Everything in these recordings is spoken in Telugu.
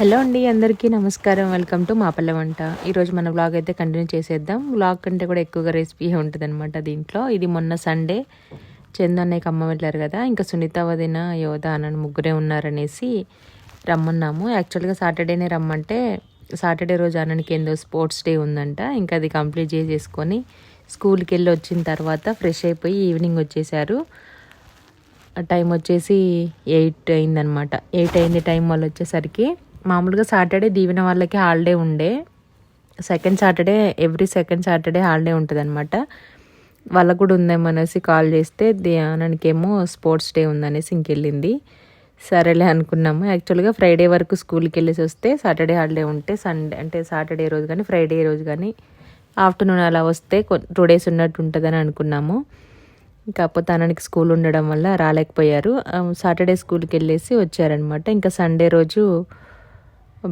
హలో అండి అందరికీ నమస్కారం. వెల్కమ్ టు మా పల్లె వంట. ఈరోజు మన బ్లాగ్ అయితే కంటిన్యూ చేసేద్దాం. బ్లాగ్ కంటే కూడా ఎక్కువగా రెసిపీ ఉంటుంది అనమాట దీంట్లో. ఇది మొన్న సండే చందు అన్నయ్యకి అమ్మ వెళ్ళారు కదా. ఇంకా సునీత వదిన యోధ అన్న ముగ్గురే ఉన్నారనేసి రమ్మన్నాము. యాక్చువల్గా సాటర్డేనే రమ్మంటే సాటర్డే రోజు అన్నకి ఏందో స్పోర్ట్స్ డే ఉందంట. ఇంకా అది కంప్లీట్ చేసేసుకొని స్కూల్కి వెళ్ళి వచ్చిన తర్వాత ఫ్రెష్ అయిపోయి ఈవినింగ్ వచ్చేసారు. టైం వచ్చేసి ఎయిట్ అయిందనమాట ఎయిట్ అయింది టైం వాళ్ళు వచ్చేసరికి. మామూలుగా సాటర్డే దీవెన వాళ్ళకి హాలిడే ఉండే. Second Saturday every second Saturday holiday ఉంటుంది అనమాట వాళ్ళకు కూడా ఉందేమో అనేసి కాల్ చేస్తే ధ్యానానికేమో స్పోర్ట్స్ డే ఉందనేసి ఇంకెళ్ళింది. సరేలే అనుకున్నాము. యాక్చువల్గా ఫ్రైడే వరకు స్కూల్కి వెళ్ళేసి వస్తే సాటర్డే హాలిడే ఉంటే సండే అంటే సాటర్డే రోజు కానీ ఫ్రైడే రోజు కానీ ఆఫ్టర్నూన్ అలా వస్తే టూ డేస్ ఉన్నట్టు ఉంటుందని అనుకున్నాము. కాకపోతే అన్నకి స్కూల్ ఉండడం వల్ల రాలేకపోయారు. సాటర్డే స్కూల్కి వెళ్ళేసి వచ్చారనమాట ఇంకా సండే రోజు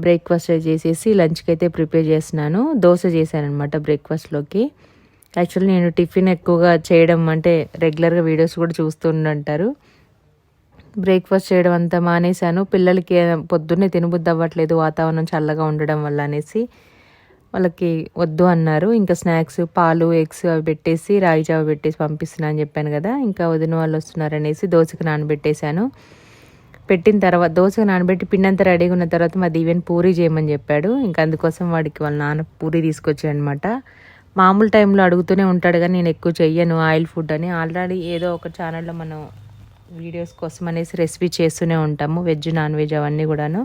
బ్రేక్ఫాస్ట్ చేసేసి లంచ్కి అయితే ప్రిపేర్ చేస్తున్నాను. దోశ చేశాను అనమాట బ్రేక్ఫాస్ట్లోకి. యాక్చువల్లీ నేను టిఫిన్ ఎక్కువగా చేయడం అంటే రెగ్యులర్గా వీడియోస్ కూడా చూస్తుంటారు బ్రేక్ఫాస్ట్ చేయడం అంతా మానేశాను. పిల్లలకి పొద్దున్నే తినబుద్ది అవ్వట్లేదు వాతావరణం చల్లగా ఉండడం వల్ల అనేసి వాళ్ళకి వద్దు అన్నారు. ఇంకా స్నాక్స్ పాలు ఎగ్స్ అవి పెట్టేసి రాగి జావ పెట్టేసి పంపిస్తున్నా అని చెప్పాను కదా ఇంకా వదిన వాళ్ళు వస్తున్నారనేసి దోశకి నానబెట్టేశాను. పెట్టిన తర్వాత దోశ నానబెట్టి పిండంతా రెడీగా ఉన్న తర్వాత మా దీవెన్ పూరి చేయమని చెప్పాడు. ఇంకా అందుకోసం వాడికి వాళ్ళ నాన్న పూరి తీసుకొచ్చాడనమాట. మామూలు టైంలో అడుగుతూనే ఉంటాడు కానీ నేను ఎక్కువ చెయ్యను ఆయిల్ ఫుడ్ అని. ఆల్రెడీ ఏదో ఒక ఛానల్లో మనం వీడియోస్ కోసం అనేసి రెసిపీ చేస్తూనే ఉంటాము వెజ్ నాన్ వెజ్ అవన్నీ కూడాను.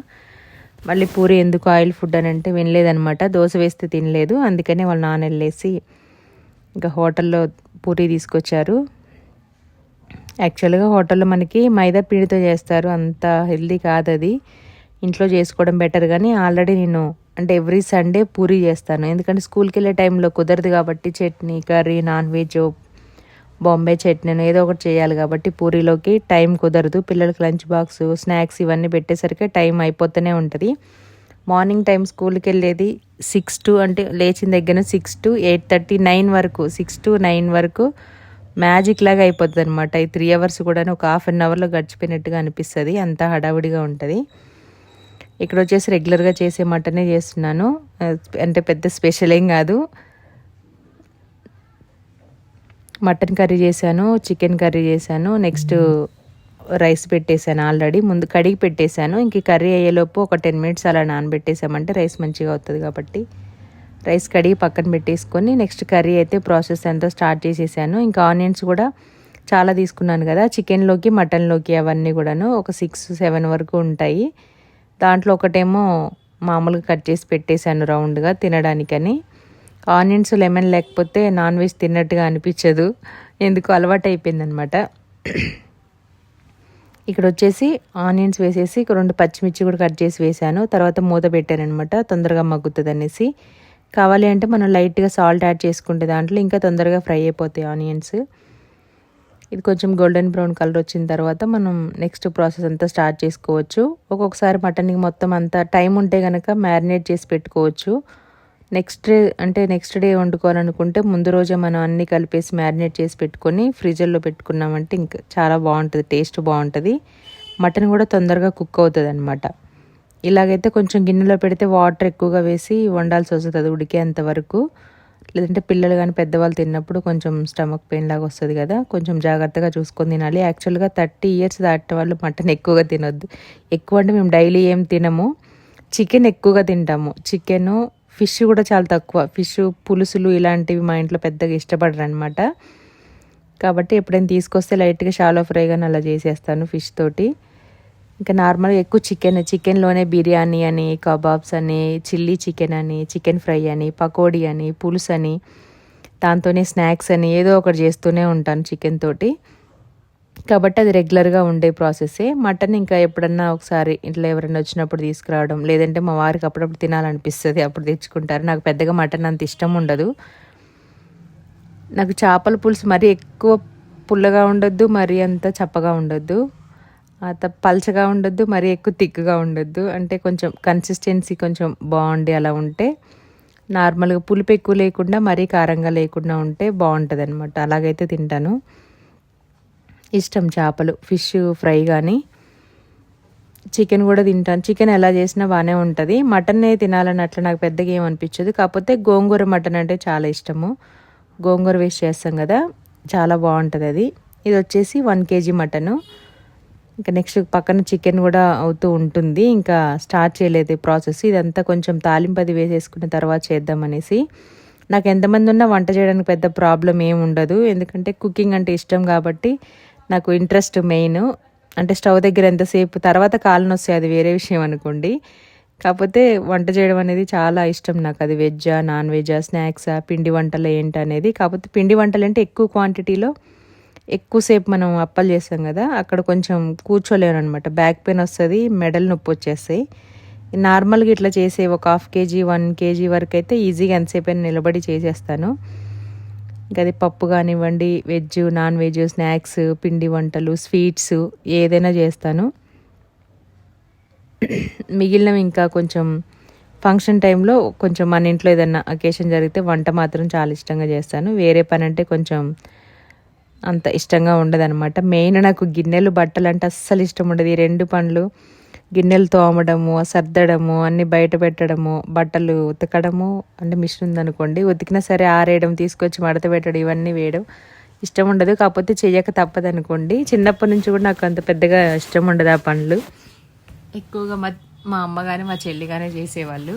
మళ్ళీ పూరి ఎందుకు ఆయిల్ ఫుడ్ అని అంటే వినలేదనమాట. దోశ వేస్తే తినలేదు. అందుకనే వాళ్ళ నాన్న వెళ్ళేసి ఇంకా హోటల్లో పూరి తీసుకొచ్చారు. యాక్చువల్గా హోటల్లో మనకి మైదా పిండితో చేస్తారు. అంత హెల్దీ కాదు అది. ఇంట్లో చేసుకోవడం బెటర్ కానీ ఆల్రెడీ నేను అంటే ఎవ్రీ సండే పూరి చేస్తాను. ఎందుకంటే స్కూల్కి వెళ్ళే టైంలో కుదరదు కాబట్టి chutney curry non veg Bombay chutney ఏదో ఒకటి చేయాలి కాబట్టి పూరీలోకి టైం కుదరదు. పిల్లలకి లంచ్ బాక్స్ స్నాక్స్ ఇవన్నీ పెట్టేసరికి టైం అయిపోతూనే ఉంటుంది. మార్నింగ్ టైం స్కూల్కి వెళ్ళేది సిక్స్ టు అంటే లేచిన దగ్గర six to eight thirty nine వరకు సిక్స్ టు నైన్ వరకు మ్యాజిక్ లాగా అయిపోతుంది అనమాట ఈ త్రీ అవర్స్ కూడా ఒక హాఫ్ అన్ అవర్లో గడిచిపోయినట్టుగా అనిపిస్తుంది. అంతా హడావిడిగా ఉంటుంది. ఇక్కడ వచ్చేసి రెగ్యులర్గా చేసే మటనే చేస్తున్నాను. అంటే పెద్ద స్పెషల్ ఏం కాదు. మటన్ కర్రీ చేశాను చికెన్ కర్రీ చేశాను నెక్స్ట్ రైస్ పెట్టేశాను ఆల్రెడీ. ముందు కడిగి పెట్టేశాను. ఇంక కర్రీ అయ్యేలోపు ఒక టెన్ మినిట్స్ అలా నానబెట్టేసామంటే రైస్ మంచిగా అవుతుంది కాబట్టి. రైస్ కడిగి పక్కన పెట్టేసుకొని నెక్స్ట్ కర్రీ అయితే ప్రాసెస్ అంతా స్టార్ట్ చేసేసాను. ఇంకా ఆనియన్స్ కూడా చాలా తీసుకున్నాను కదా. చికెన్లోకి మటన్లోకి అవన్నీ కూడాను ఒక సిక్స్ సెవెన్ వరకు ఉంటాయి. దాంట్లో ఒకటేమో మామూలుగా కట్ చేసి పెట్టేశాను రౌండ్గా తినడానికని. ఆనియన్స్ లెమన్ లేకపోతే నాన్ వెజ్ తిన్నట్టుగా అనిపించదు. ఎందుకు? అలవాటు అయిపోయిందనమాట. ఇక్కడ వచ్చేసి ఆనియన్స్ వేసేసి రెండు పచ్చిమిర్చి కూడా కట్ చేసి వేసాను తర్వాత మూత పెట్టాను అనమాట తొందరగా మగ్గుతుంది అనేసి కావాలి అంటే మనం లైట్గా సాల్ట్ యాడ్ చేసుకుంటే దాంట్లో ఇంకా తొందరగా ఫ్రై అయిపోతాయి ఆనియన్స్. ఇది కొంచెం గోల్డెన్ బ్రౌన్ కలర్ వచ్చిన తర్వాత మనం నెక్స్ట్ ప్రాసెస్ అంతా స్టార్ట్ చేసుకోవచ్చు. ఒక్కొక్కసారి మటన్కి మొత్తం అంతా టైం ఉంటే కనుక మ్యారినేట్ చేసి పెట్టుకోవచ్చు. నెక్స్ట్ డే అంటే నెక్స్ట్ డే వండుకోవాలనుకుంటే ముందు రోజే మనం అన్నీ కలిపేసి మ్యారినేట్ చేసి పెట్టుకొని ఫ్రిడ్జర్లో పెట్టుకున్నామంటే ఇంకా చాలా బాగుంటుంది టేస్ట్ బాగుంటుంది. మటన్ కూడా తొందరగా కుక్ అవుతుంది అనమాట ఇలాగైతే కొంచెం గిన్నెలో పెడితే వాటర్ ఎక్కువగా వేసి వండాల్సి వస్తుంది అది ఉడికేంత వరకు. లేదంటే పిల్లలు కానీ పెద్దవాళ్ళు తిన్నప్పుడు కొంచెం స్టమక్ పెయిన్ లాగా వస్తుంది కదా కొంచెం జాగ్రత్తగా చూసుకొని తినాలి. యాక్చువల్గా థర్టీ ఇయర్స్ దాటిన వాళ్ళు మటన్ ఎక్కువగా తినొద్దు. ఎక్కువ అంటే మేము డైలీ ఏం తినము. చికెన్ ఎక్కువగా తింటాము. చికెన్ ఫిష్ కూడా చాలా తక్కువ. ఫిష్ పులుసులు ఇలాంటివి మా ఇంట్లో పెద్దగా ఇష్టపడరు అనమాట కాబట్టి ఎప్పుడైనా తీసుకొస్తే లైట్గా షాలో ఫ్రై కానీ అలా చేసేస్తాను ఫిష్ తోటి. ఇంకా నార్మల్గా ఎక్కువ చికెన్ చికెన్లోనే బిర్యానీ అని కబాబ్స్ అని చిల్లీ చికెన్ అని చికెన్ ఫ్రై అని పకోడీ అని పులుసు అని దాంతోనే స్నాక్స్ అని ఏదో ఒకటి చేస్తూనే ఉంటాను చికెన్ తోటి. కాబట్టి అది రెగ్యులర్గా ఉండే ప్రాసెసే మటన్ ఇంకా ఎప్పుడన్నా ఒకసారి ఇంట్లో ఎవరైనా వచ్చినప్పుడు తీసుకురావడం లేదంటే మా వారికి అప్పుడప్పుడు తినాలనిపిస్తుంది అప్పుడు తెచ్చుకుంటారు. నాకు పెద్దగా మటన్ అంత ఇష్టం ఉండదు. నాకు చేపల పులుసు మరీ ఎక్కువ పుల్లగా ఉండొద్దు మరీ అంత చప్పగా ఉండొద్దు. పల్చగా ఉండొద్దు మరీ ఎక్కువ థిక్గా ఉండొద్దు. అంటే కొంచెం కన్సిస్టెన్సీ కొంచెం బాగుండి అలా ఉంటే నార్మల్గా పులుపు ఎక్కువ లేకుండా మరీ కారంగా లేకుండా ఉంటే బాగుంటుంది అనమాట అలాగైతే తింటాను. ఇష్టం చేపలు ఫిష్ ఫ్రై కానీ చికెన్ కూడా తింటాను. చికెన్ ఎలా చేసినా బాగానే ఉంటుంది. మటన్ తినాలని అట్లా నాకు పెద్దగా ఏమనిపించదు కాకపోతే గోంగూర మటన్ అంటే చాలా ఇష్టము. గోంగూర వేసి చేస్తాం కదా చాలా బాగుంటుంది అది. ఇది వచ్చేసి వన్ కేజీ మటను. ఇంకా నెక్స్ట్ పక్కన చికెన్ కూడా అవుతూ ఉంటుంది. ఇంకా స్టార్ట్ చేయలేదు ప్రాసెస్. ఇదంతా కొంచెం తాలింపది వేసేసుకున్న తర్వాత చేద్దామనేసి. నాకు ఎంతమంది ఉన్నా వంట చేయడానికి పెద్ద ప్రాబ్లం ఏమి ఉండదు. ఎందుకంటే కుకింగ్ అంటే ఇష్టం కాబట్టి నాకు ఇంట్రెస్ట్ మెయిన్. అంటే స్టవ్ దగ్గర ఎంతసేపు తర్వాత కాలను వస్తాయి అది వేరే విషయం అనుకోండి. కాకపోతే వంట చేయడం అనేది చాలా ఇష్టం నాకు. అది వెజ్జా నాన్ వెజ్జా స్నాక్సా పిండి వంటలు ఏంటి అనేది కాకపోతే పిండి వంటలు అంటే ఎక్కువ క్వాంటిటీలో ఎక్కువసేపు మనం అప్పలు చేస్తాం కదా అక్కడ కొంచెం కూర్చోలేను అనమాట బ్యాక్ పెయిన్ వస్తుంది మెడల్ నొప్పి వచ్చేస్తాయి. నార్మల్గా ఇట్లా చేసే ఒక హాఫ్ కేజీ వన్ కేజీ వరకు అయితే ఈజీగా ఎంతసేపు అయినా నిలబడి చేసేస్తాను. ఇంకా అది పప్పు కానివ్వండి వెజ్ నాన్ వెజ్ స్నాక్స్ పిండి వంటలు స్వీట్స్ ఏదైనా చేస్తాను. మిగిలినవి ఇంకా కొంచెం ఫంక్షన్ టైంలో కొంచెం మన ఇంట్లో ఏదైనా అకేషన్ జరిగితే వంట మాత్రం చాలా ఇష్టంగా చేస్తాను. వేరే పని అంటే కొంచెం అంత ఇష్టంగా ఉండదన్నమాట. మెయిన్ నాకు గిన్నెలు బట్టలు అంటే అస్సలు ఇష్టం ఉండదు. ఈ రెండు పనులు గిన్నెలు తోమడము సర్దడము అన్నీ బయట పెట్టడము బట్టలు ఉతకడము అంటే మిషన్ ఉందనుకోండి ఉతికినా సరే ఆరేయడం తీసుకొచ్చి మడత పెట్టడం ఇవన్నీ వేయడం ఇష్టం ఉండదు. కాకపోతే చెయ్యక తప్పదనుకోండి. చిన్నప్పటి నుంచి కూడా నాకు అంత పెద్దగా ఇష్టం ఉండదు ఆ పనులు ఎక్కువగా మా మా అమ్మ కానీ మా చెల్లి కానీ చేసేవాళ్ళు.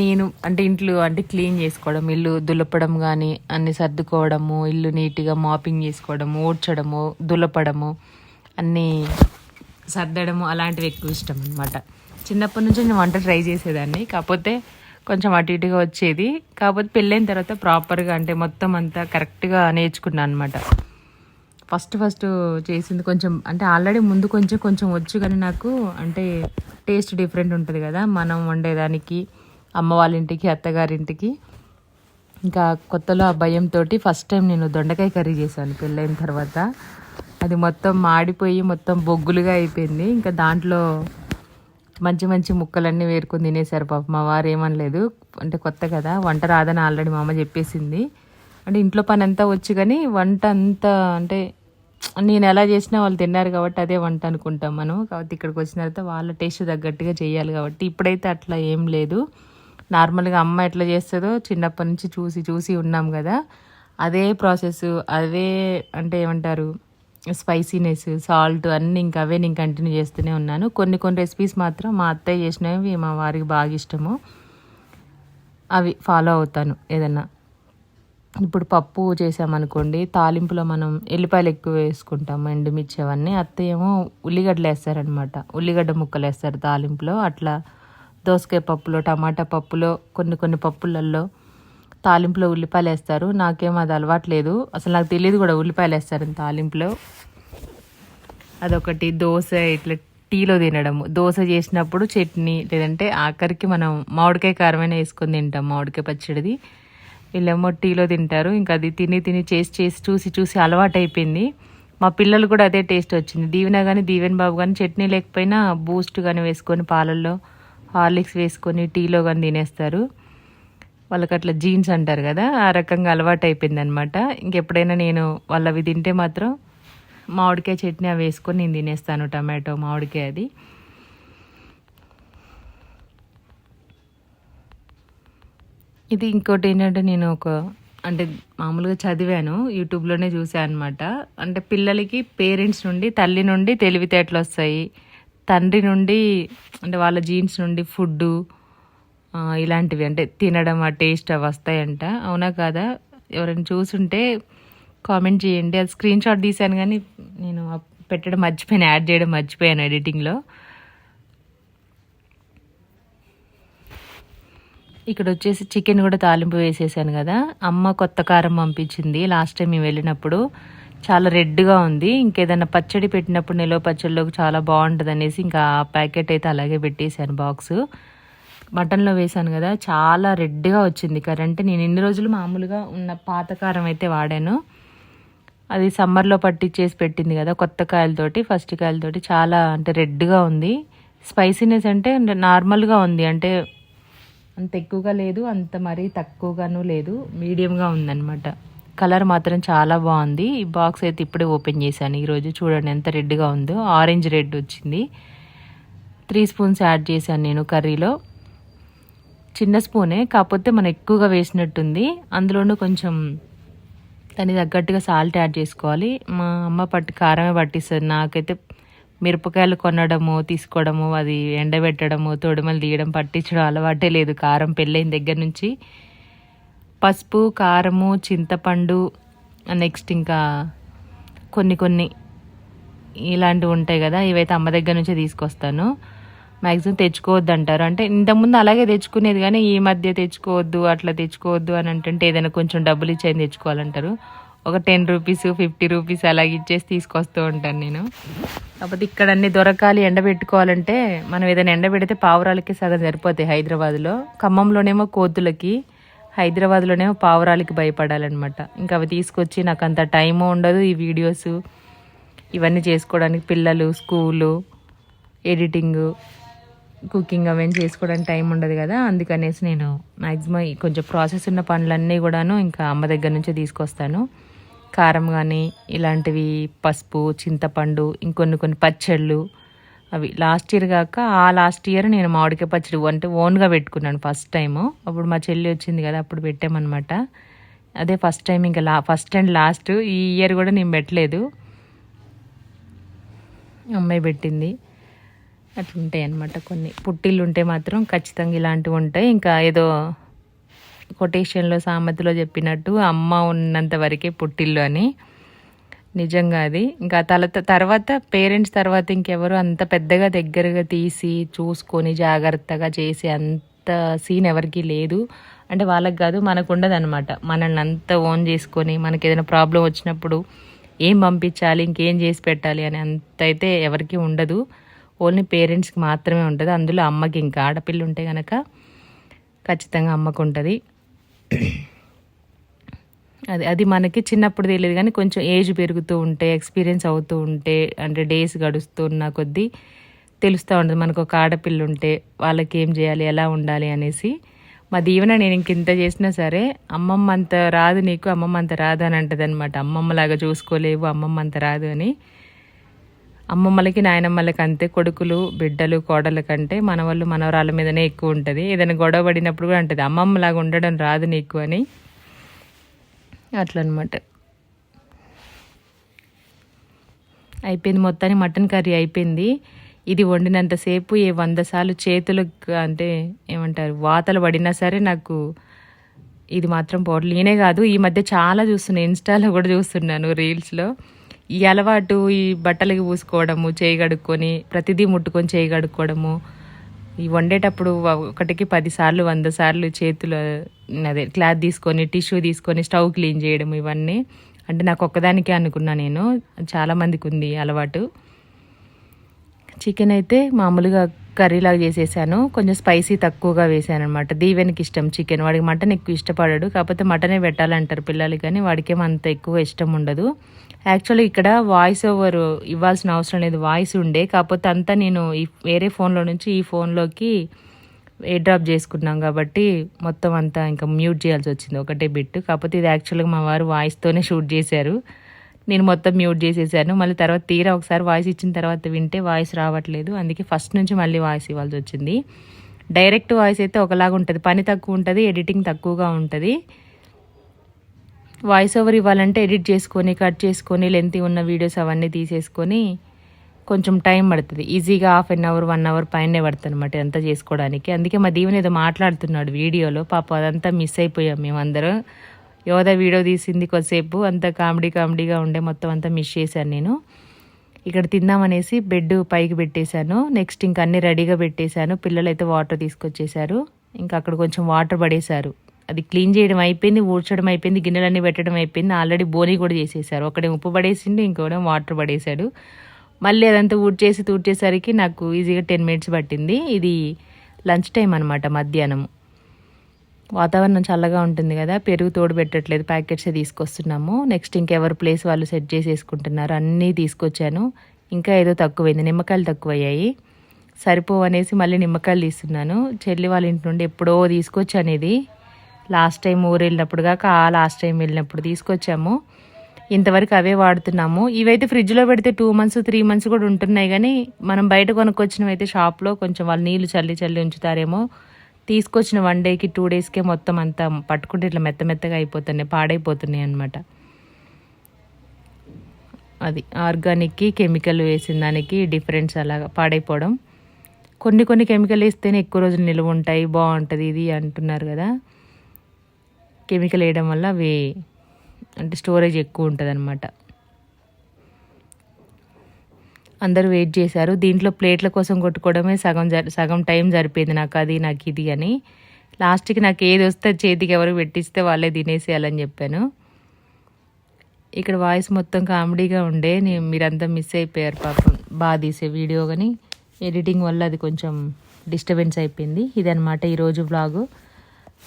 నేను అంటే ఇంట్లో అంటే క్లీన్ చేసుకోవడం ఇల్లు దులపడం కానీ అన్ని సర్దుకోవడము ఇల్లు నీట్గా మాపింగ్ చేసుకోవడము ఓడ్చడము దులపడము అన్నీ సర్దడము అలాంటివి ఎక్కువ ఇష్టం అనమాట చిన్నప్పటి నుంచి నేను వంట ట్రై చేసేదాన్ని. కాకపోతే కొంచెం అటు ఇటుగా వచ్చేది. కాకపోతే పెళ్ళైన తర్వాత ప్రాపర్గా అంటే మొత్తం అంతా కరెక్ట్గా నేర్చుకున్నాను అనమాట ఫస్ట్ ఫస్ట్ చేసింది కొంచెం అంటే ఆల్రెడీ ముందు కొంచెం కొంచెం వచ్చు కానీ నాకు అంటే టేస్ట్ డిఫరెంట్ ఉంటుంది కదా మనం వండేదానికి. అమ్మ వాళ్ళ ఇంటికి అత్తగారింటికి. ఇంకా కొత్తలో ఆ భయంతో ఫస్ట్ టైం నేను దొండకాయ కర్రీ చేశాను పెళ్ళైన తర్వాత. అది మొత్తం మాడిపోయి మొత్తం బొగ్గులుగా అయిపోయింది. ఇంకా దాంట్లో మంచి మంచి ముక్కలన్నీ వేరుకొని తినేశారు పాప. మా వారు ఏమనలేదు. అంటే కొత్త కదా వంట రాదని ఆల్రెడీ మా అమ్మ చెప్పేసింది. అంటే ఇంట్లో పని అంతా వచ్చు కానీ వంట అంతా అంటే నేను ఎలా చేసినా వాళ్ళు తిన్నారు కాబట్టి అదే వంట అనుకుంటాం మనం. కాబట్టి ఇక్కడికి వచ్చిన తర్వాత వాళ్ళ టేస్ట్ తగ్గట్టుగా చేయాలి కాబట్టి ఇప్పుడైతే అట్లా ఏం లేదు. నార్మల్గా అమ్మ ఎట్లా చేస్తుందో చిన్నప్పటి నుంచి చూసి చూసి ఉన్నాం కదా. అదే ప్రాసెస్ అదే అంటే ఏమంటారు స్పైసీనెస్ సాల్ట్ అన్నీ ఇంకా అవే నేను కంటిన్యూ చేస్తూనే ఉన్నాను. కొన్ని కొన్ని రెసిపీస్ మాత్రం మా అత్తయ్య చేసినవి మా వారికి బాగా ఇష్టము. అవి ఫాలో అవుతాను ఏదన్నా. ఇప్పుడు పప్పు చేసామనుకోండి తాలింపులో మనం ఎల్లిపాయలు ఎక్కువ వేసుకుంటాం ఎండుమిర్చి అవన్నీ. అత్తయ్యేమో ఉల్లిగడ్డలు వేస్తారనమాట ఉల్లిగడ్డ ముక్కలు వేస్తారు తాలింపులో అట్లా దోసకాయ పప్పులో టమాటా పప్పులో కొన్ని కొన్ని పప్పులలో తాలింపులో ఉల్లిపాయలు వేస్తారు. నాకేం అది అలవాట్లేదు అసలు నాకు తెలియదు కూడా ఉల్లిపాయలు వేస్తారు తాలింపులో. అదొకటి దోశ ఇట్లా టీలో తినడం. దోశ చేసినప్పుడు చట్నీ లేదంటే ఆఖరికి మనం మామిడికాయ కారమైన వేసుకొని తింటాం మామిడికాయ పచ్చడిది. వీళ్ళేమో టీలో తింటారు. ఇంకా అది తిని తిని చేసి చేసి చూసి చూసి అలవాటు మా పిల్లలు కూడా అదే టేస్ట్ వచ్చింది. దీవెన కానీ దీవెన్ బాబు కానీ చట్నీ లేకపోయినా బూస్ట్ కానీ వేసుకొని పాలల్లో హార్లిక్స్ వేసుకొని టీలో కానీ తినేస్తారు. వాళ్ళకి అట్లా జీన్స్ అంటారు కదా ఆ రకంగా అలవాటు అయిపోయిందనమాట ఇంకెప్పుడైనా నేను వాళ్ళవి తింటే మాత్రం మామిడికాయ చట్నీ అవి వేసుకొని నేను తినేస్తాను టమాటో మామిడికాయ అది. ఇది ఇంకోటి ఏంటంటే నేను ఒక అంటే మామూలుగా చదివాను యూట్యూబ్లోనే చూసాను అనమాట అంటే పిల్లలకి పేరెంట్స్ నుండి తల్లి నుండి తెలివితేటలు వస్తాయి. తండ్రి నుండి అంటే వాళ్ళ జీన్స్ నుండి ఫుడ్డు ఇలాంటివి అంటే తినడం ఆ టేస్ట్ అవి వస్తాయంట. అవునా కాదా? ఎవరైనా చూసుంటే కామెంట్ చేయండి. అది స్క్రీన్ షాట్ తీశాను కానీ నేను పెట్టడం మర్చిపోయాను యాడ్ చేయడం మర్చిపోయాను ఎడిటింగ్లో ఇక్కడ వచ్చేసి చికెన్ కూడా తాలింపు వేసేసాను కదా. అమ్మ కొత్త కారం పంపించింది. లాస్ట్ టైం మేము వెళ్ళినప్పుడు చాలా రెడ్గా ఉంది. ఇంకేదైనా పచ్చడి పెట్టినప్పుడు నిలవ పచ్చడిలోకి చాలా బాగుంటుంది అనేసి ఇంకా ప్యాకెట్ అయితే అలాగే పెట్టేశాను బాక్స్. మటన్లో వేసాను కదా చాలా రెడ్గా వచ్చింది కర్రీ అంటే నేను ఇన్ని రోజులు మామూలుగా ఉన్న పాతకారం అయితే వాడాను. అది సమ్మర్లో పట్టించేసి పెట్టింది కదా కొత్త కాయలతోటి ఫస్ట్ కాయలతోటి చాలా అంటే రెడ్గా ఉంది. స్పైసీనెస్ అంటే నార్మల్గా ఉంది అంటే అంత ఎక్కువగా లేదు అంత మరీ తక్కువగాను లేదు మీడియంగా ఉందన్నమాట. కలర్ మాత్రం చాలా బాగుంది. ఈ బాక్స్ అయితే ఇప్పుడే ఓపెన్ చేశాను. ఈరోజు చూడండి ఎంత రెడ్గా ఉందో. ఆరెంజ్ రెడ్ వచ్చింది. త్రీ స్పూన్స్ యాడ్ చేశాను నేను కర్రీలో. చిన్న స్పూనే కాకపోతే మనం ఎక్కువగా వేసినట్టుంది. అందులోనూ కొంచెం దానికి తగ్గట్టుగా సాల్ట్ యాడ్ చేసుకోవాలి. మా అమ్మ పట్టి కారమే పట్టిస్తుంది. నాకైతే మిరపకాయలు కొనడము తీసుకోవడము అది ఎండబెట్టడము తొడుమలు తీయడం పట్టించడం అలవాటే లేదు. కారం పెళ్ళైన దగ్గర నుంచి పసుపు కారము చింతపండు నెక్స్ట్ ఇంకా కొన్ని కొన్ని ఇలాంటివి ఉంటాయి కదా ఇవైతే అమ్మ దగ్గర నుంచే తీసుకొస్తాను. మ్యాక్సిమం తెచ్చుకోవద్దు అంటారు అంటే ఇంతకుముందు అలాగే తెచ్చుకునేది కానీ ఈ మధ్య తెచ్చుకోవద్దు అట్లా తెచ్చుకోవద్దు అని అంటే ఏదైనా కొంచెం డబ్బులు ఇచ్చేది తెచ్చుకోవాలంటారు. ఒక టెన్ రూపీస్ ఫిఫ్టీ రూపీస్ అలాగే ఇచ్చేసి తీసుకొస్తూ ఉంటాను నేను. కాకపోతే ఇక్కడ అన్ని దొరకాలి ఎండబెట్టుకోవాలంటే మనం ఏదైనా ఎండబెడితే పావురాలకి సగం సరిపోతాయి హైదరాబాద్లో. ఖమ్మంలోనేమో కోతులకి హైదరాబాద్లోనేమో పావురాలకి భయపడాలన్నమాట. ఇంకా అవి తీసుకొచ్చి నాకు అంత టైము ఉండదు ఈ వీడియోస్. ఇవన్నీ చేసుకోవడానికి పిల్లలు స్కూలు ఎడిటింగ్ కుకింగ్ అవన్నీ చేసుకోవడానికి టైం ఉండదు కదా. అందుకనేసి నేను మ్యాక్సిమం కొంచెం ప్రాసెస్ ఉన్న పనులన్నీ కూడాను ఇంకా అమ్మ దగ్గర నుంచే తీసుకొస్తాను. కారం కానీ ఇలాంటివి పసుపు చింతపండు ఇంకొన్ని కొన్ని పచ్చళ్ళు అవి లాస్ట్ ఇయర్ కాక ఆ లాస్ట్ ఇయర్ నేను మామిడికాయ పచ్చడి అంటే ఓన్గా పెట్టుకున్నాను ఫస్ట్ టైము. అప్పుడు మా చెల్లి వచ్చింది కదా అప్పుడు పెట్టామన్నమాట. అదే ఫస్ట్ టైం ఇంకా లా ఫస్ట్ అండ్ లాస్ట్ ఈ ఇయర్ కూడా నేను పెట్టలేదు. అమ్మాయి పెట్టింది. అట్లుంటాయి అనమాట కొన్ని. పుట్టిళ్ళు ఉంటే మాత్రం ఖచ్చితంగా ఇలాంటివి ఉంటాయి. ఇంకా ఏదో కొటేషన్లో సామెతలో చెప్పినట్టు అమ్మ ఉన్నంత వరకే పుట్టిల్లు అని. నిజంగా అది. ఇంకా తల తర్వాత పేరెంట్స్ తర్వాత ఇంకెవరు అంత పెద్దగా దగ్గరగా తీసి చూసుకొని జాగ్రత్తగా చేసి అంత సీన్ ఎవరికి లేదు. అంటే వాళ్ళకి కాదు మనకు ఉండదన్నమాట మనల్ని అంత ఓన్ చేసుకొని మనకి ఏదైనా ప్రాబ్లం వచ్చినప్పుడు ఏం పంపించాలి ఇంకేం చేసి పెట్టాలి అని అంత అయితే ఎవరికి ఉండదు. ఓన్లీ పేరెంట్స్కి మాత్రమే ఉంటుంది. అందులో అమ్మకి ఇంకా ఆడపిల్ల ఉంటే కనుక ఖచ్చితంగా అమ్మకు ఉంటుంది అది అది మనకి చిన్నప్పుడు తెలియదు కానీ కొంచెం ఏజ్ పెరుగుతూ ఉంటే ఎక్స్పీరియన్స్ అవుతూ ఉంటే అంటే డేస్ గడుస్తున్న కొద్దీ తెలుస్తూ ఉంటుంది. మనకు ఒక ఆడపిల్ల ఉంటే వాళ్ళకి ఏం చేయాలి ఎలా ఉండాలి అనేసి. మా దీవెన నేను ఇంక ఇంత చేసినా సరే అమ్మమ్మ అంత రాదు నీకు అమ్మమ్మ అంత రాదు అని అంటది అనమాట అమ్మమ్మలాగా చూసుకోలేవు అమ్మమ్మ అంత రాదు అని. అమ్మమ్మలకి నాయనమ్మలకి అంతే. కొడుకులు బిడ్డలు కోడల కంటే మన వాళ్ళు మనవరాల మీదనే ఎక్కువ ఉంటుంది. ఏదైనా గొడవ పడినప్పుడు కూడా అంటది అమ్మమ్మలాగా ఉండడం రాదు నీకు అని. అట్లనమాట. అయిపోయింది మొత్తాన్ని మటన్ కర్రీ అయిపోయింది. ఇది వండినంతసేపు ఏ వంద సార్లు చేతులకు అంటే ఏమంటారు వాతలు పడినా సరే నాకు ఇది మాత్రం పోవట్లేదు నేనే కాదు ఈ మధ్య చాలా చూస్తున్నాను ఇన్స్టాలో కూడా చూస్తున్నాను రీల్స్లో. ఈ అలవాటు ఈ బట్టలకి పూసుకోవడము చేయి కడుక్కొని ప్రతిదీ ముట్టుకొని చేయి కడుక్కోవడము వండేటప్పుడు ఒకటికి పది సార్లు వంద సార్లు చేతులు అదే క్లాత్ తీసుకొని టిష్యూ తీసుకొని స్టవ్ క్లీన్ చేయడం ఇవన్నీ. అంటే నాకు ఒక్కదానికే అనుకున్నా నేను. చాలామందికి ఉంది అలవాటు. చికెన్ అయితే మామూలుగా కర్రీలాగా చేసేసాను. కొంచెం స్పైసీ తక్కువగా వేసాను అనమాట దీవెనికి ఇష్టం చికెన్. వాడికి మటన్ ఎక్కువ ఇష్టపడాడు. కాకపోతే మటనే పెట్టాలంటారు పిల్లలు కానీ వాడికేమో అంత ఎక్కువ ఇష్టం ఉండదు. యాక్చువల్లీ ఇక్కడ వాయిస్ ఓవర్ ఇవ్వాల్సిన అవసరం లేదు. వాయిస్ ఉండే. కాకపోతే అంతా నేను ఈ వేరే ఫోన్లో నుంచి ఈ ఫోన్లోకి ఏ డ్రాప్ చేసుకున్నాం కాబట్టి మొత్తం అంతా ఇంకా మ్యూట్ చేయాల్సి వచ్చింది. ఒకటే బిట్ కాకపోతే ఇది యాక్చువల్గా మా వారు వాయిస్తోనే షూట్ చేశారు. నేను మొత్తం మ్యూట్ చేసేసాను. మళ్ళీ తర్వాత తీరా ఒకసారి వాయిస్ ఇచ్చిన తర్వాత వింటే వాయిస్ రావట్లేదు. అందుకే ఫస్ట్ నుంచి మళ్ళీ వాయిస్ ఇవ్వాల్సి వచ్చింది. డైరెక్ట్ వాయిస్ అయితే ఒకలాగా ఉంటుంది. పని తక్కువ ఉంటుంది ఎడిటింగ్ తక్కువగా ఉంటుంది. వాయిస్ ఓవర్ ఇవ్వాలంటే ఎడిట్ చేసుకొని కట్ చేసుకొని లెంత్ ఉన్న వీడియోస్ అవన్నీ తీసేసుకొని కొంచెం టైం పడుతుంది. ఈజీగా half an hour one hour పైనే పడుతుంది అనమాట అంతా చేసుకోవడానికి. అందుకే మా దీవెన ఏదో మాట్లాడుతున్నాడు వీడియోలో. పాప అదంతా మిస్ అయిపోయాం మేమందరం. యోధ వీడియో తీసింది కొద్దిసేపు. అంత కామెడీ కామెడీగా ఉండే మొత్తం అంతా మిస్ చేశాను నేను. ఇక్కడ తిందామనేసి బెడ్ పైకి పెట్టేశాను. నెక్స్ట్ ఇంక అన్ని రెడీగా పెట్టేశాను. పిల్లలైతే వాటర్ తీసుకొచ్చేసారు ఇంకా అక్కడ కొంచెం వాటర్ పడేశారు. అది క్లీన్ చేయడం అయిపోయింది ఊడ్చడం అయిపోయింది గిన్నెలన్నీ పెట్టడం అయిపోయింది. ఆల్రెడీ బోనీ కూడా చేసేసారు. ఒకడే ఉప్పు పడేసిండు ఇంకోడే వాటర్ పడేశాడు. మళ్ళీ అదంతా ఊడ్చేసి తూడ్చేసరికి నాకు ఈజీగా టెన్ మినిట్స్ పట్టింది. ఇది లంచ్ టైం అనమాట మధ్యాహ్నం వాతావరణం చల్లగా ఉంటుంది కదా పెరుగు తోడు పెట్టట్లేదు ప్యాకెట్సే తీసుకొస్తున్నాము. నెక్స్ట్ ఇంకెవరు ప్లేస్ వాళ్ళు సెట్ చేసేసుకుంటున్నారు అన్నీ తీసుకొచ్చాను. ఇంకా ఏదో తక్కువైంది నిమ్మకాయలు తక్కువయ్యాయి. సరిపోవనేసి మళ్ళీ నిమ్మకాయలు తీస్తున్నాను. చెల్లి వాళ్ళ ఇంటి నుండి ఎప్పుడో తీసుకొచ్చాను ఇది. లాస్ట్ టైం ఊరు వెళ్ళినప్పుడు కాక ఆ లాస్ట్ టైం వెళ్ళినప్పుడు తీసుకొచ్చాము. ఇంతవరకు అవే వాడుతున్నాము. ఇవైతే ఫ్రిడ్జ్లో పెడితే టూ మంత్స్ త్రీ మంత్స్ కూడా ఉంటున్నాయి కానీ మనం బయట కొనుక్కొచ్చినవి అయితే షాప్లో కొంచెం వాళ్ళు నీళ్ళు చల్లి చల్లి ఉంచుతారేమో. తీసుకొచ్చిన వన్ డేకి టూ డేస్కే మొత్తం అంతా పట్టుకుంటే ఇట్లా మెత్త మెత్తగా అయిపోతున్నాయి పాడైపోతున్నాయి అనమాట అది ఆర్గానిక్కి కెమికల్ వేసిన దానికి డిఫరెన్స్ అలాగా పాడైపోవడం. కొన్ని కొన్ని కెమికల్ వేస్తేనే ఎక్కువ రోజులు నిల్వ ఉంటాయి బాగుంటుంది ఇది అంటున్నారు కదా. కెమికల్ వేయడం వల్ల అవి అంటే స్టోరేజ్ ఎక్కువ ఉంటుంది అనమాట అందరూ వెయిట్ చేశారు. దీంట్లో ప్లేట్ల కోసం కొట్టుకోవడమే సగం సగం టైం సరిపోయింది నాకు అది నాకు ఇది అని. లాస్ట్కి నాకు ఏది వస్తే చేతికి ఎవరు పెట్టిస్తే వాళ్ళే తినేసేయాలని చెప్పాను. ఇక్కడ వాయిస్ మొత్తం కామెడీగా ఉండే నేను మీరంతా మిస్ అయిపోయారు పాపం. బాగా తీసే వీడియో కానీ ఎడిటింగ్ వల్ల అది కొంచెం డిస్టర్బెన్స్ అయిపోయింది. ఇదనమాట ఈరోజు బ్లాగు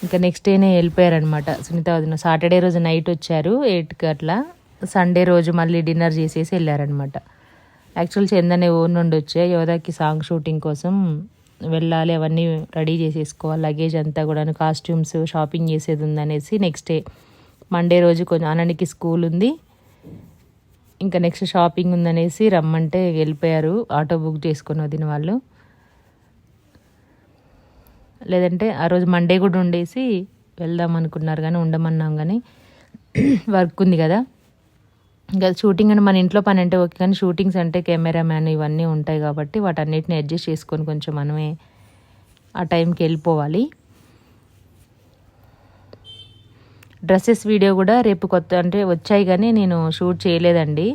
ఇంకా నెక్స్ట్ డేనే వెళ్ళిపోయారనమాట సునీత వదిన సాటర్డే రోజు నైట్ వచ్చారు ఎయిట్కి అట్లా. సండే రోజు మళ్ళీ డిన్నర్ చేసేసి వెళ్ళారనమాట యాక్చువల్ చందనే ఊరు నుండి వచ్చే యోధాకి సాంగ్ షూటింగ్ కోసం వెళ్ళాలి. అవన్నీ రెడీ చేసేసుకోవాలి. లగేజ్ అంతా కూడా కాస్ట్యూమ్స్ షాపింగ్ చేసేది ఉందనేసి నెక్స్ట్ డే మండే రోజు కొంచెం ఆనందికి స్కూల్ ఉంది. ఇంకా నెక్స్ట్ షాపింగ్ ఉందనేసి రమ్మంటే వెళ్ళిపోయారు. ఆటో బుక్ చేసుకొని వదిన వాళ్ళు. లేదంటే ఆ రోజు మండే కూడా ఉండేసి వెళ్దాం అనుకున్నారు కానీ ఉండమన్నాం కానీ వర్క్ ఉంది కదా. ఇంకా షూటింగ్ అంటే మన ఇంట్లో పని అంటే ఓకే కానీ షూటింగ్స్ అంటే కెమెరామ్యాన్ ఇవన్నీ ఉంటాయి కాబట్టి వాటన్నిటిని అడ్జస్ట్ చేసుకొని కొంచెం మనమే ఆ టైంకి వెళ్ళిపోవాలి. డ్రెస్సెస్ వీడియో కూడా రేపు కొత్త అంటే వచ్చాయి కానీ నేను షూట్ చేయలేదండి.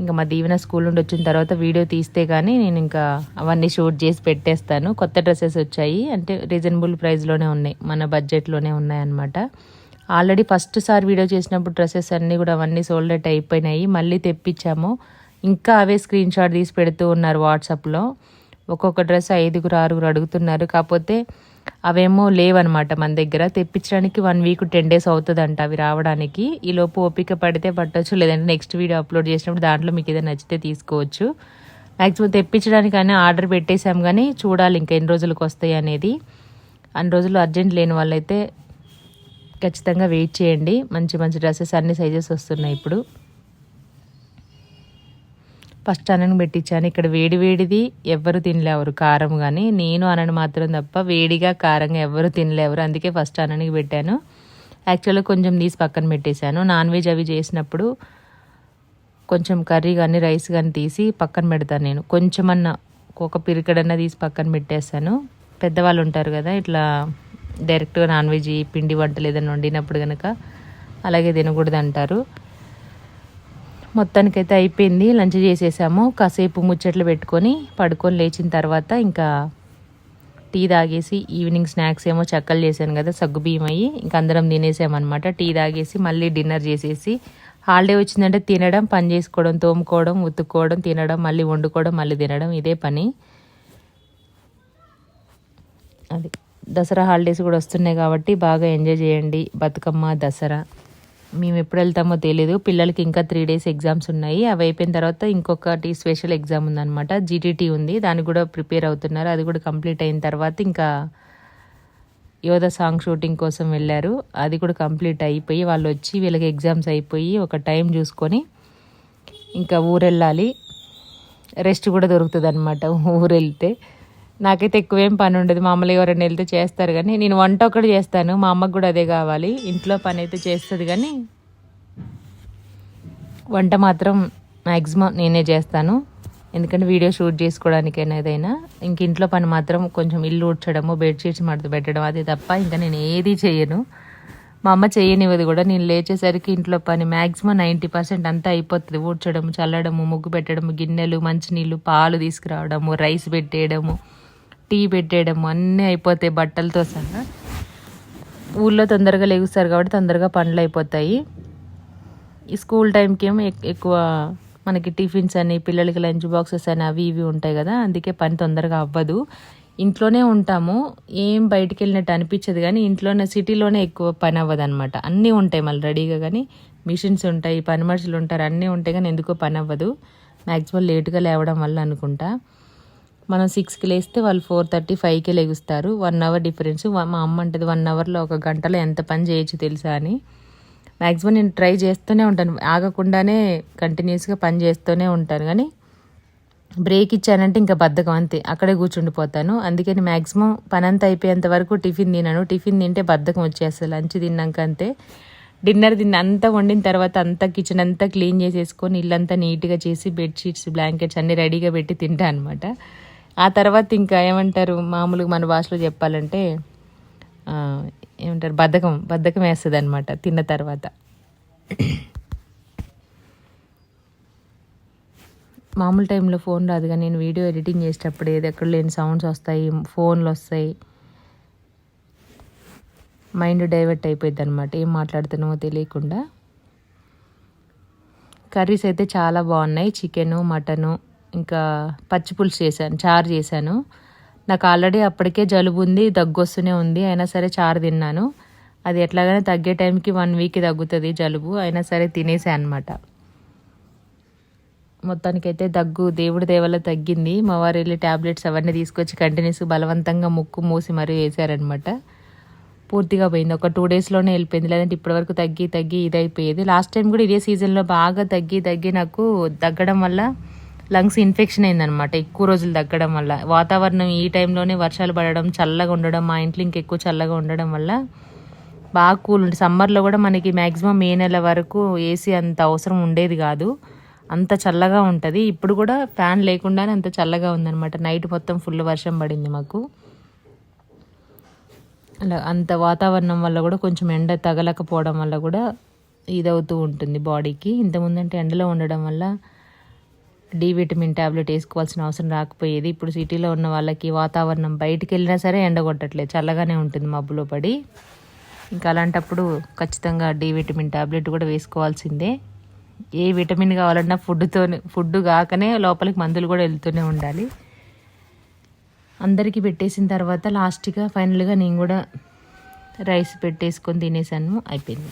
ఇంకా మా దీవెన స్కూల్ నుండి వచ్చిన తర్వాత వీడియో తీస్తే కానీ నేను ఇంకా అవన్నీ షూట్ చేసి పెట్టేస్తాను. కొత్త డ్రెస్సెస్ వచ్చాయి అంటే రీజనబుల్ ప్రైస్లోనే ఉన్నాయి మన బడ్జెట్లోనే ఉన్నాయన్నమాట. ఆల్రెడీ ఫస్ట్ సారి వీడియో చేసినప్పుడు డ్రెస్సెస్ అన్నీ కూడా అవన్నీ సోల్డ్ అవుట్ అయిపోయినాయి. మళ్ళీ తెప్పించాము. ఇంకా అవే స్క్రీన్ షాట్ తీసి పెడుతూ ఉన్నారు వాట్సాప్లో ఒక్కొక్క డ్రెస్ ఐదుగురు ఆరుగురు అడుగుతున్నారు. కాకపోతే అవేమో లేవన్నమాట మన దగ్గర. తెప్పించడానికి వన్ వీక్ టెన్ డేస్ అవుతుందంట అవి రావడానికి. ఈ లోపు ఓపిక పడితే పట్టవచ్చు లేదంటే నెక్స్ట్ వీడియో అప్లోడ్ చేసినప్పుడు దాంట్లో మీకు ఏదైనా నచ్చితే తీసుకోవచ్చు. మ్యాక్సిమం తెప్పించడానికి కానీ ఆర్డర్ పెట్టేశాం కానీ చూడాలి ఇంకా ఎన్ని రోజులకు వస్తాయి అనేది. అన్ని రోజులు అర్జెంట్ లేని వాళ్ళైతే ఖచ్చితంగా వెయిట్ చేయండి. మంచి మంచి డ్రెస్సెస్ అన్ని సైజెస్ వస్తున్నాయి ఇప్పుడు. ఫస్ట్ అనని పెట్టించాను. ఇక్కడ వేడి వేడిది ఎవ్వరు తినలేవరు కారం కానీ నేను అనను మాత్రం తప్ప వేడిగా కారంగా ఎవ్వరు తినలేవరు అందుకే ఫస్ట్ అననికి పెట్టాను. యాక్చువల్గా కొంచెం తీసి పక్కన పెట్టేశాను. నాన్ వెజ్ అవి చేసినప్పుడు కొంచెం కర్రీ కానీ రైస్ కానీ తీసి పక్కన పెడతాను నేను. కొంచెమన్నా ఒక పిరికడన్నా తీసి పక్కన పెట్టేస్తాను పెద్దవాళ్ళు ఉంటారు కదా ఇట్లా డైరెక్ట్గా నాన్ వెజ్ పిండి వంటలు ఏదైనా వండినప్పుడు కనుక అలాగే తినకూడదు అంటారు. మొత్తానికైతే అయిపోయింది. లంచ్ చేసేసాము. కాసేపు ముచ్చట్లు పెట్టుకొని పడుకొని లేచిన తర్వాత ఇంకా టీ తాగేసి ఈవినింగ్ స్నాక్స్ ఏమో చక్కలు చేశాను కదా సగ్గు బియ్యం అయ్యి ఇంకా అందరం తినేసామన్నమాట. టీ తాగేసి మళ్ళీ డిన్నర్ చేసేసి హాలిడే వచ్చిందంటే తినడం పని చేసుకోవడం తోముకోవడం ఉత్తుకోవడం తినడం మళ్ళీ వండుకోవడం మళ్ళీ తినడం ఇదే పని. అది. దసరా హాలిడేస్ కూడా వస్తున్నాయి కాబట్టి బాగా ఎంజాయ్ చేయండి బతుకమ్మ దసరా. మేము ఎప్పుడు వెళ్తామో తెలియదు పిల్లలకి ఇంకా త్రీ డేస్ ఎగ్జామ్స్ ఉన్నాయి. అవి అయిపోయిన తర్వాత ఇంకొకటి స్పెషల్ ఎగ్జామ్ ఉందన్నమాట. జీటీటీ ఉంది. దానికి కూడా ప్రిపేర్ అవుతున్నారు. అది కూడా కంప్లీట్ అయిన తర్వాత ఇంకా యోధ సాంగ్ షూటింగ్ కోసం వెళ్ళారు. అది కూడా కంప్లీట్ అయిపోయి వాళ్ళు వచ్చి వీళ్ళకి ఎగ్జామ్స్ అయిపోయి ఒక టైం చూసుకొని ఇంకా ఊరు వెళ్ళాలి రెస్ట్ కూడా దొరుకుతుంది అనమాట ఊరెళ్తే. నాకైతే ఎక్కువేం పని ఉండదు మా అమ్మలు ఎవరైనా వెళ్తే చేస్తారు కానీ నేను వంట ఒకటి చేస్తాను. మా అమ్మకు కూడా అదే కావాలి. ఇంట్లో పని అయితే చేస్తుంది కానీ వంట మాత్రం మ్యాక్సిమం నేనే చేస్తాను. ఎందుకంటే వీడియో షూట్ చేసుకోవడానికైనా ఏదైనా ఇంక ఇంట్లో పని మాత్రం కొంచెం ఇల్లు ఊడ్చడము బెడ్షీట్స్ మడత పెట్టడం అది తప్ప ఇంకా నేను ఏది చేయను. మా అమ్మ చేయనివ్వదు కూడా. నేను లేచేసరికి ఇంట్లో పని మ్యాక్సిమం నైంటీ పర్సెంట్ అంతా అయిపోతుంది. ఊడ్చడము చల్లడము ముగ్గు పెట్టడము గిన్నెలు మంచినీళ్ళు పాలు తీసుకురావడము రైస్ పెట్టేయడము. టీ పెట్టేయడం అన్నీ అయిపోతాయి బట్టలతో సహా. ఊళ్ళో తొందరగా లేగుస్తారు కాబట్టి తొందరగా పనులు అయిపోతాయి. ఈ స్కూల్ టైంకి ఏమో ఎక్కువ మనకి టిఫిన్స్ అని పిల్లలకి లంచ్ బాక్సెస్ అని అవి ఇవి ఉంటాయి కదా అందుకే పని తొందరగా అవ్వదు. ఇంట్లోనే ఉంటాము. ఏం బయటికి వెళ్ళినట్టు అనిపించదు కానీ ఇంట్లోనే సిటీలోనే ఎక్కువ పని అవ్వదు అనమాట అన్నీ ఉంటాయి మళ్ళీ రెడీగా కానీ. మిషన్స్ ఉంటాయి పని మనుషులు ఉంటారు అన్నీ ఉంటాయి కానీ ఎందుకో పని అవ్వదు. మ్యాక్సిమం లేటుగా లేవడం వల్ల అనుకుంటా. మనం సిక్స్కి లేస్తే వాళ్ళు ఫోర్ థర్టీ ఫైవ్కి లెగుస్తారు. One hour difference. మా అమ్మ అంటది వన్ అవర్లో ఒక గంటలో ఎంత పని చేయొచ్చు తెలుసా అని. మ్యాక్సిమం నేను ట్రై చేస్తూనే ఉంటాను. ఆగకుండానే కంటిన్యూస్గా పని చేస్తూనే ఉంటాను. కానీ బ్రేక్ ఇచ్చానంటే ఇంకా బద్ధకం అంతే. అక్కడే కూర్చుండిపోతాను. అందుకని మ్యాక్సిమం పని అంతా అయిపోయేంత వరకు టిఫిన్ తినను. టిఫిన్ తింటే బద్ధకం వచ్చేస్తుంది. లంచ్ తిన్నాక అంతే. డిన్నర్ తిన్న అంతా వండిన తర్వాత అంతా కిచెన్ అంతా క్లీన్ చేసేసుకొని ఇల్లంతా నీట్గా చేసి బెడ్షీట్స్ బ్లాంకెట్స్ అన్నీ రెడీగా పెట్టి తింటా అనమాట ఆ తర్వాత ఇంకా ఏమంటారు మామూలుగా మన భాషలో చెప్పాలంటే ఏమంటారు బద్ధకం బద్ధకం వేస్తుంది అనమాట తిన్న తర్వాత. మామూలు టైంలో ఫోన్ రాదు కానీ నేను వీడియో ఎడిటింగ్ చేసేటప్పుడు ఏది ఎక్కడ లేని సౌండ్స్ వస్తాయి ఫోన్లు వస్తాయి. మైండ్ డైవర్ట్ అయిపోయింది అనమాట ఏం మాట్లాడుతున్నామో తెలియకుండా. కర్రీస్ అయితే చాలా బాగున్నాయి చికెను మటను. ఇంకా పచ్చి పులుసు చేశాను చారు చేశాను. నాకు ఆల్రెడీ అప్పటికే జలుబు ఉంది దగ్గు వస్తూనే ఉంది. అయినా సరే చారు తిన్నాను. అది ఎట్లాగైనా తగ్గే టైంకి వన్ వీక్ తగ్గుతుంది జలుబు. అయినా సరే తినేసాను అనమాట మొత్తానికైతే దగ్గు దేవుడి దేవల్ల తగ్గింది. మా వారు వెళ్ళి ట్యాబ్లెట్స్ అవన్నీ తీసుకొచ్చి కంటిన్యూస్ బలవంతంగా ముక్కు మూసి మరీ వేసారనమాట పూర్తిగా పోయింది. ఒక టూ డేస్లోనే వెళ్ళిపోయింది. లేదంటే ఇప్పటివరకు తగ్గి తగ్గి ఇదైపోయేది. లాస్ట్ టైం కూడా ఇదే సీజన్లో బాగా తగ్గి తగ్గి నాకు తగ్గడం వల్ల లంగ్స్ ఇన్ఫెక్షన్ అయిందనమాట ఎక్కువ రోజులు తగ్గడం వల్ల. వాతావరణం ఈ టైంలోనే వర్షాలు పడడం చల్లగా ఉండడం మా ఇంట్లో ఇంకెక్కువ చల్లగా ఉండడం వల్ల బాగా కూల్ ఉంటుంది సమ్మర్లో కూడా మనకి మ్యాక్సిమం మే నెల వరకు ఏసీ అంత అవసరం ఉండేది కాదు. అంత చల్లగా ఉంటుంది. ఇప్పుడు కూడా ఫ్యాన్ లేకుండానే అంత చల్లగా ఉందనమాట నైట్ మొత్తం ఫుల్ వర్షం పడింది మాకు. అలా అంత వాతావరణం వల్ల కూడా కొంచెం ఎండ తగలకపోవడం వల్ల కూడా ఇదవుతూ ఉంటుంది బాడీకి. ఇంతకుముందంటే ఎండలో ఉండడం వల్ల డి విటమిన్ ట్యాబ్లెట్ వేసుకోవాల్సిన అవసరం రాకపోయేది. ఇప్పుడు సిటీలో ఉన్న వాళ్ళకి వాతావరణం బయటికి వెళ్ళినా సరే ఎండ కొట్టట్లేదు చల్లగానే ఉంటుంది మబ్బులో పడి. ఇంకా అలాంటప్పుడు ఖచ్చితంగా డి విటమిన్ ట్యాబ్లెట్ కూడా వేసుకోవాల్సిందే. ఏ విటమిన్ కావాలన్నా ఫుడ్తో ఫుడ్ కాకనే లోపలికి మందులు కూడా వెళ్తూనే ఉండాలి. అందరికీ పెట్టేసిన తర్వాత లాస్ట్గా ఫైనల్గా నేను కూడా రైస్ పెట్టేసుకొని తినేసాను. అయిపోయింది.